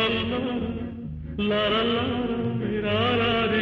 la la la la la la